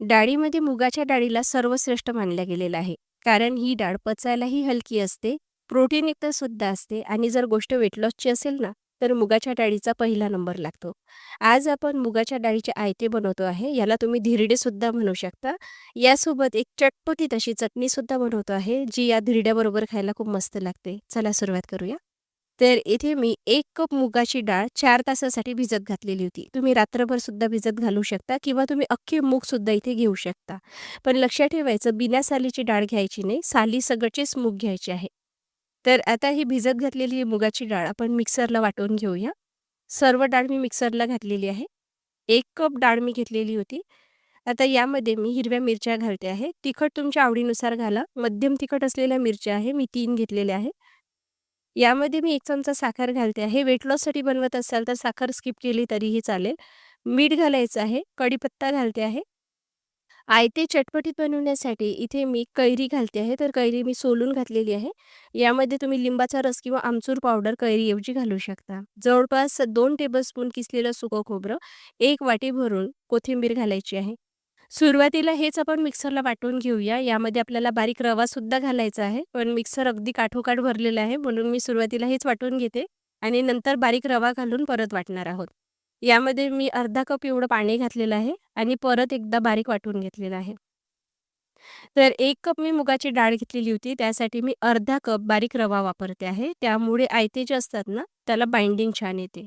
डाळीमध्ये मुगाच्या डाळीला सर्वश्रेष्ठ मानल्या गेलेला आहे. कारण ही डाळ पचायलाही हलकी असते, प्रोटीनयुक्त सुद्धा असते आणि जर गोष्ट वेट लॉसची असेल ना, तर मुगाच्या डाळीचा पहिला नंबर लागतो. आज आपण मुगाच्या डाळीचे आयते बनवतो आहे. याला तुम्ही धिरडे सुद्धा म्हणू शकता. यासोबत एक चटपटीत अशी चटणी सुद्धा बनवतो आहे, जी या धिरड्याबरोबर खायला खूप मस्त लागते. चला सुरुवात करूया. तर इथे मी एक कप मुगाची डाळ चार तासासाठी भिजत घातलेली होती. तुम्ही रात्रभर सुद्धा भिजत घालू शकता किंवा तुम्ही अख्खे मूग सुद्धा इथे घेऊ शकता. पण लक्षात ठेवायचं बिना सालीची डाळ घ्यायची नाही, साली सगळचेच मूग घ्यायचे आहे. तर आता ही भिजत घातलेली मुगाची डाळ आपण मिक्सरला वाटून घेऊया. सर्व डाळ मी मिक्सरला घातलेली आहे. एक कप डाळ मी घेतलेली होती. आता यामध्ये मी हिरव्या मिरच्या घालते आहे. तिखट तुमच्या आवडीनुसार घाला. मध्यम तिखट असलेल्या मिरच्या आहे, मी तीन घेतलेल्या आहे. यामध्ये मी एक चमचा साखर घालते आहे. वेट लॉससाठी बनवत असाल तर साखर स्किप केली तरीही चालेल. मीठ घालायचं आहे, कढीपत्ता घालते आहे. आयते चटपटीत बनवण्यासाठी इथे मी कैरी घालते आहे. तर कैरी मी सोलून घातलेली आहे. यामध्ये तुम्ही लिंबाचा रस किंवा आमचूर पावडर कैरीऐवजी घालू शकता. जवळपास दोन टेबलस्पून किसलेलं सुकं खोबरं, एक वाटी भरून कोथिंबीर घालायची आहे. सुरुवातीला हेच आपण मिक्सरला वाटून घेऊया. यामध्ये आपल्याला बारीक रवासुद्धा घालायचा आहे. पण मिक्सर अगदी काठोकाठ भरलेलं आहे, म्हणून मी सुरुवातीला हेच वाटून घेते आणि नंतर बारीक रवा घालून परत वाटणार आहोत. यामध्ये मी अर्धा कप एवढं पाणी घातलेलं आहे आणि परत एकदा बारीक वाटून घेतलेलं आहे. तर एक कप मी मुगाची डाळ घेतलेली होती. त्यासाठी मी अर्धा कप बारीक रवा वापरते आहे. त्यामुळे आयते जे असतात ना, त्याला बाइंडिंग छान येते.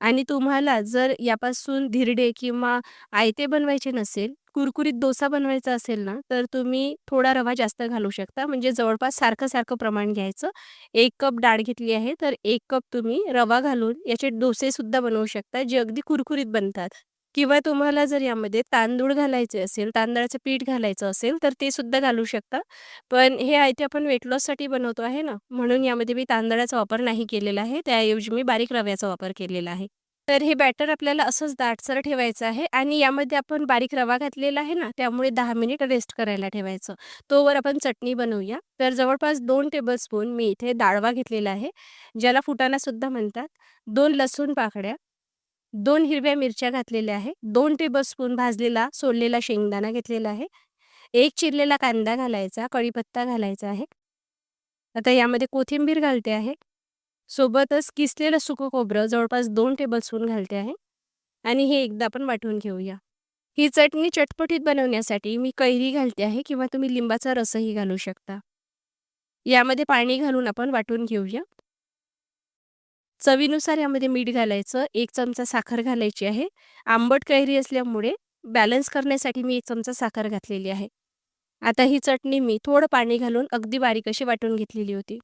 आणि तुम्हाला जर यापासून धिरडे किंवा आयते बनवायचे नसेल, कुरकुरीत डोसा बनवायचा असेल ना, तर तुम्ही थोडा रवा जास्त घालू शकता. म्हणजे जवळपास सारखं-सारखं प्रमाण घ्यायचं. 1 कप डाळ घेतली आहे, तर 1 कप तुम्ही रवा घालून याचे डोसे सुद्धा बनवू शकता, जे अगदी कुरकुरीत बनतात. किंवा तुम्हाला जर यामध्ये तांदूळ घालायचे असेल, तांदळाचं पीठ घालायचं असेल, तर ते सुद्धा घालू शकता. पण हे आयते आपण वेट लॉससाठी बनवतो आहे ना, म्हणून यामध्ये मी तांदळाचा वापर नाही केलेला आहे. त्याऐवजी मी बारीक रव्याचा वापर केलेला आहे. तर हे बॅटर आपल्याला असंच दाटसर ठेवायचं आहे आणि यामध्ये आपण बारीक रवा घातलेला आहे ना, त्यामुळे दहा मिनिट रेस्ट करायला ठेवायचं. तोवर आपण चटणी बनवूया. तर जवळपास दोन टेबलस्पून मी इथे डाळवा घेतलेला आहे, ज्याला फुटाणा सुद्धा म्हणतात. दोन लसूण पाकळ्या, दोन हिरव्या मिरच्या घातलेल्या आहे, 2 टेबलस्पून भाजलेला सोललेला शेंगदाणा घेतलेला आहे, एक चिरलेला कांदा घालायचा, कढीपत्ता घालायचा आहे. आता यामध्ये कोथिंबीर घालते आहे. सोबतच किसलेलं सुकं खोबरं जवळपास 2 टेबलस्पून घालते आहे आणि हे एकदा आपण वाटून घेऊया. ही चटणी चटपटीत बनवण्यासाठी मी कैरी घालते आहे किंवा तुम्ही लिंबाचा रसही घालू शकता. यामध्ये पाणी घालून आपण वाटून घेऊया. चवीनुसार यामध्ये मीठ घालायचं, एक चमचा साखर घालायची आहे. आंबट कैरी असल्यामुळे बॅलन्स करण्यासाठी मी एक चमचा साखर घातलेली आहे. आता ही चटणी मी थोडं पाणी घालून अगदी बारीक अशी वाटून घेतलेली होती.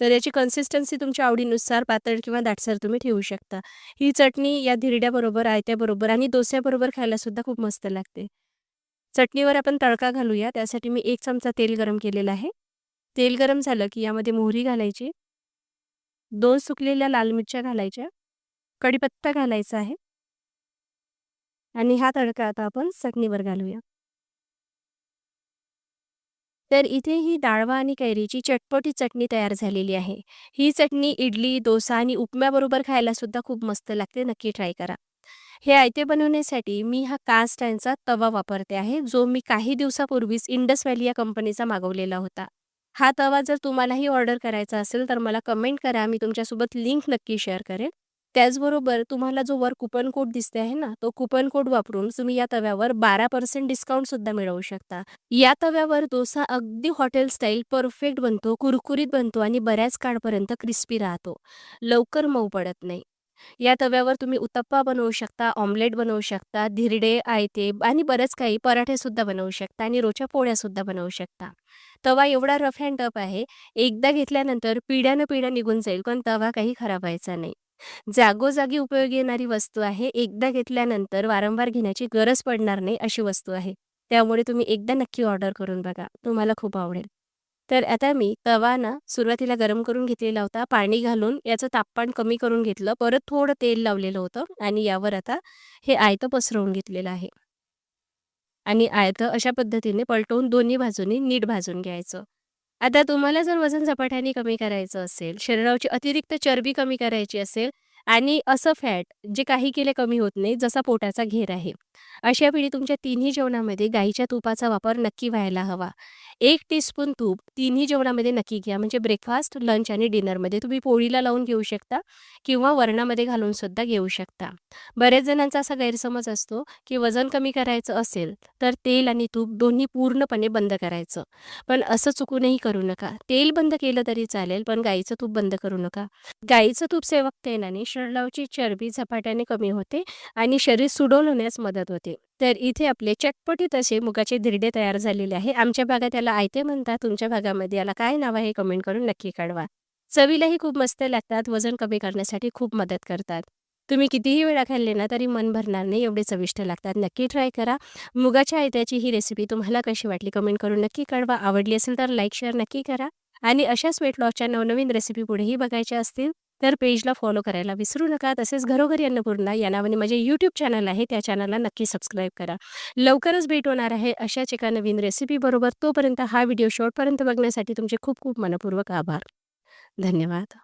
तर याची कन्सिस्टन्सी तुमच्या आवडीनुसार पातळ किंवा दाटसर तुम्ही ठेवू शकता. ही चटणी या धिरड्याबरोबर, आयत्याबरोबर आणि डोस्याबरोबर खायलासुद्धा खूप मस्त लागते. चटणीवर आपण तडका घालूया. त्यासाठी मी एक चमचा तेल गरम केलेलं आहे. तेल गरम झालं की यामध्ये मोहरी घालायची. दोन सुकलेल्या लाल मिरच्या घालायच्या. कढीपत्ता घालायचा आहे. आणि हा तडका आता आपण चटणीवर घालूया. तर इथे ही डाळवा आणि कैरीची चटपटी चटणी तयार झालेली आहे. ही चटणी इडली, डोसा आणि उपम्याबरोबर खायला सुद्धा खूप मस्त लागते. नक्की ट्राय करा. हे आयते बनवण्यासाठी मी हा कास्ट तवा वापरते आहे, जो मी काही दिवसापूर्वीच इंडस व्हॅली या कंपनीचा मागवलेला होता. हा तवा जर तुम्हालाही ऑर्डर करायचा असेल, तर मला कमेंट करा. मी तुमच्यासोबत लिंक नक्की शेअर करेन. त्याचबरोबर तुम्हाला जो वर कुपन कोड दिसते आहे ना, तो कुपन कोड वापरून तुम्ही या तव्यावर 12% डिस्काउंट सुद्धा मिळवू शकता. या तव्यावर डोसा अगदी हॉटेल स्टाईल परफेक्ट बनतो, कुरकुरीत बनतो आणि बऱ्याच काळपर्यंत क्रिस्पी राहतो. लवकर मऊ पडत नाही. या तव्यावर तुम्ही उत्तप्पा बनवू शकता, ऑमलेट बनवू शकता, धिरडे, आयते आणि बरंच काही पराठे सुद्धा बनवू शकता आणि रोजच्या पोळ्या सुद्धा बनवू शकता. तवा एवढा रफ अँड टफ आहे, एकदा घेतल्यानंतर पिढ्यानं पिढ्या निघून जाईल, पण तवा काही खराब व्हायचा नाही. जागोजागी उपयोगी येणारी वस्तू आहे. एकदा घेतल्यानंतर वारंवार घेण्याची गरज पडणार नाही अशी वस्तू आहे. त्यामुळे तुम्ही एकदा नक्की ऑर्डर करून बघा. तुम्हाला खूप आवडेल. तर आता मी तवा ना सुरुवातीला गरम करून घेतलेला होता. पाणी घालून याचं तापमान कमी करून घेतलं. परत थोडं तेल लावलेलं होतं आणि यावर आता हे आयतं पसरवून घेतलेलं आहे. आणि आयतं अशा पद्धतीने पलटवून दोन्ही बाजूनी नीट भाजून घ्यायचं. आता तुम्हाला जर वजन झपाट्याने कमी करायचं असेल, शरीराची अतिरिक्त चरबी कमी करायची असेल आणि असं फॅट जे काही केले कमी होत नाही, जसा पोटाचा घेर आहे. अशा वेळी तुमच्या तिन्ही जेवणामध्ये गाईच्या तुपाचा वापर नक्की व्हायला हवा. एक टीस्पून तूप तिन्ही जेवणामध्ये नक्की घ्या. म्हणजे ब्रेकफास्ट लंच आणि डिनरमध्ये तुम्ही पोळीला लावून घेऊ शकता किंवा वरणामध्ये घालून सुद्धा घेऊ शकता. बऱ्याच जणांचा असा गैरसमज असतो की वजन कमी करायचं असेल तर तेल आणि तूप दोन्ही पूर्णपणे बंद करायचं. पण असं चुकूनही करू नका. तेल बंद केलं तरी चालेल पण गाईचं तूप बंद करू नका. गाईचं तूप सेवक तेलाने शरीराची चरबी झपाट्याने कमी होते आणि शरीर सुडवल होण्यास मदत होते. तर इथे आपले चटपटीत असे मुगाचे धिरडे तयार झालेले आहे. आमच्या भागात याला आयते म्हणतात. तुमच्या भागामध्ये याला काय नाव आहे कमेंट करून नक्की कळवा. चवीलाही खूप मस्त लागतात. वजन कमी करण्यासाठी खूप मदत करतात. तुम्ही कितीही वेळा खाल्ले ना तरी मन भरणार नाही. एवढे चविष्ट लागतात. नक्की ट्राय करा. मुगाच्या आयत्याची ही रेसिपी तुम्हाला कशी वाटली कमेंट करून नक्की कळवा. आवडली असेल तर लाईक शेअर नक्की करा. आणि अशाच वेट लॉसच्या नवनवीन रेसिपी पुढेही बघायच्या असतील तर पेजला फॉलो करायला विसरू नका. तसेच घरोघरी अन्नपूर्णा या नावाने माझे यूट्यूब चॅनल आहे त्या चॅनलला नक्की सबस्क्राईब करा. लवकरच भेट होणार आहे अशाच एका नवीन रेसिपीबरोबर तोपर्यंत हा व्हिडिओ शॉर्टपर्यंत बघण्यासाठी तुमचे खूप खूप मनपूर्वक आभार. धन्यवाद.